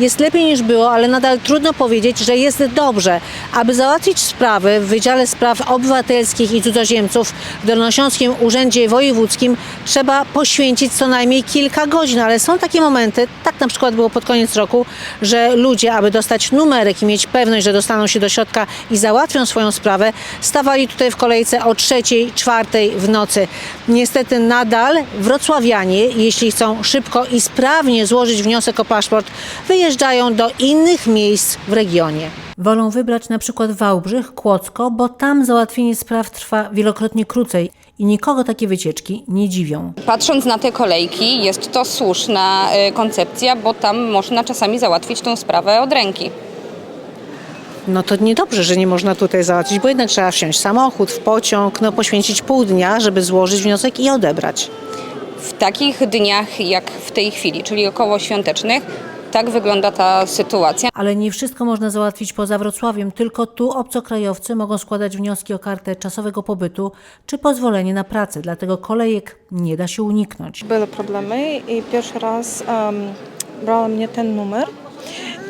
Jest lepiej niż było, ale nadal trudno powiedzieć, że jest dobrze. Aby załatwić sprawy w Wydziale Spraw Obywatelskich i Cudzoziemców w Dolnośląskim Urzędzie Wojewódzkim trzeba poświęcić co najmniej kilka godzin, ale są takie momenty, tak na przykład było pod koniec roku, że ludzie, aby dostać numerek i mieć pewność, że dostaną się do środka i załatwią swoją sprawę, stawali tutaj w kolejce o trzeciej, czwartej w nocy. Niestety nadal wrocławianie, jeśli chcą szybko i sprawnie złożyć wniosek o paszport, wyjeżdżają do innych miejsc w regionie. Wolą wybrać na przykład Wałbrzych, Kłodzko, bo tam załatwienie spraw trwa wielokrotnie krócej i nikogo takie wycieczki nie dziwią. Patrząc na te kolejki, jest to słuszna e, koncepcja, bo tam można czasami załatwić tą sprawę od ręki. No to niedobrze, że nie można tutaj załatwić, bo jednak trzeba wsiąść w samochód, w pociąg, no poświęcić pół dnia, żeby złożyć wniosek i odebrać. W takich dniach jak w tej chwili, czyli około świątecznych, tak wygląda ta sytuacja. Ale nie wszystko można załatwić poza Wrocławiem, tylko tu obcokrajowcy mogą składać wnioski o kartę czasowego pobytu czy pozwolenie na pracę, dlatego kolejek nie da się uniknąć. Były problemy i pierwszy raz um, brałam nie ten numer.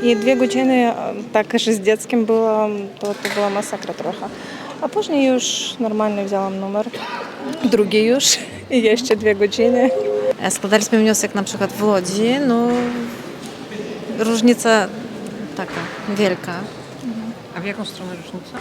I dwie godziny tak, że z dzieckiem było, to, to była masakra trochę. A później już normalnie wzięłam numer, drugi już i jeszcze dwie godziny. Składaliśmy wniosek na przykład w Łodzi, no różnica taka wielka. A w jaką stronę różnica?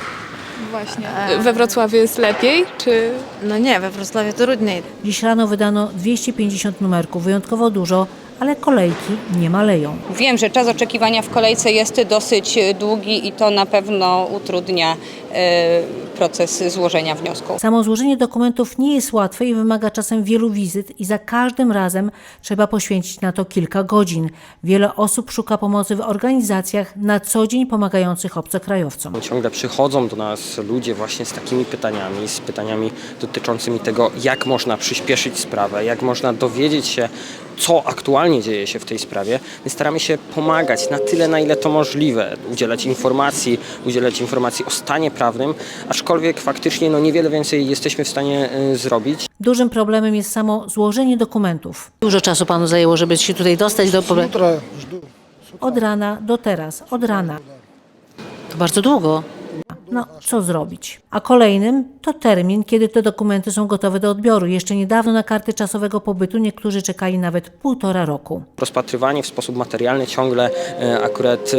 Właśnie. We Wrocławiu jest lepiej, czy No nie, we Wrocławiu trudniej. Dziś rano wydano 250 numerków, wyjątkowo dużo, ale kolejki nie maleją. Wiem, że czas oczekiwania w kolejce jest dosyć e, długi i to na pewno utrudnia e, proces złożenia wniosku. Samo złożenie dokumentów nie jest łatwe i wymaga czasem wielu wizyt i za każdym razem trzeba poświęcić na to kilka godzin. Wiele osób szuka pomocy w organizacjach na co dzień pomagających obcokrajowcom. Ciągle przychodzą do nas ludzie właśnie z takimi pytaniami, z pytaniami dotyczącymi tego, jak można przyspieszyć sprawę, jak można dowiedzieć się, co aktualnie dzieje się w tej sprawie. My staramy się pomagać na tyle, na ile to możliwe, udzielać informacji, udzielać informacji o stanie prawnym, aczkolwiek faktycznie no, niewiele więcej jesteśmy w stanie y, zrobić. Dużym problemem jest samo złożenie dokumentów. Dużo czasu panu zajęło, żeby się tutaj dostać do... Od rana do teraz, od rana. To bardzo długo. No, co zrobić? A kolejnym to termin, kiedy te dokumenty są gotowe do odbioru. Jeszcze niedawno na karty czasowego pobytu niektórzy czekali nawet półtora roku. Rozpatrywanie w sposób materialny ciągle e, akurat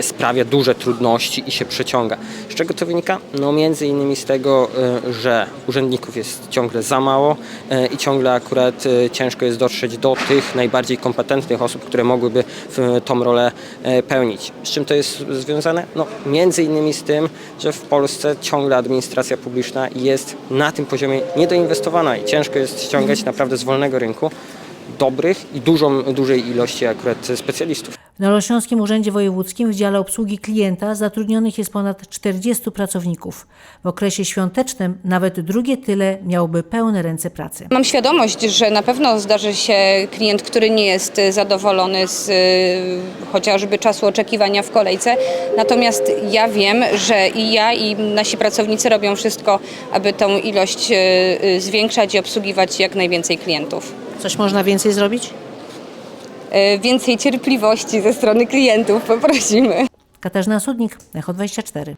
sprawia duże trudności i się przeciąga. Z czego to wynika? No między innymi z tego, e, że urzędników jest ciągle za mało e, i ciągle akurat ciężko jest dotrzeć do tych najbardziej kompetentnych osób, które mogłyby tą rolę pełnić. Z czym to jest związane? No między innymi z tym, że w Polsce ciągle administracja publiczna jest na tym poziomie niedoinwestowana i ciężko jest ściągać naprawdę z wolnego rynku dobrych i dużą, dużej ilości akurat specjalistów. W Dolnośląskim Urzędzie Wojewódzkim w dziale obsługi klienta zatrudnionych jest ponad 40 pracowników. W okresie świątecznym nawet drugie tyle miałoby pełne ręce pracy. Mam świadomość, że na pewno zdarzy się klient, który nie jest e, zadowolony z e, chociażby czasu oczekiwania w kolejce. Natomiast ja wiem, że i ja, i nasi pracownicy robią wszystko, aby tą ilość e, zwiększać i obsługiwać jak najwięcej klientów. Coś można więcej zrobić? E, Więcej cierpliwości ze strony klientów poprosimy. Katarzyna Sudnik, Echo 24.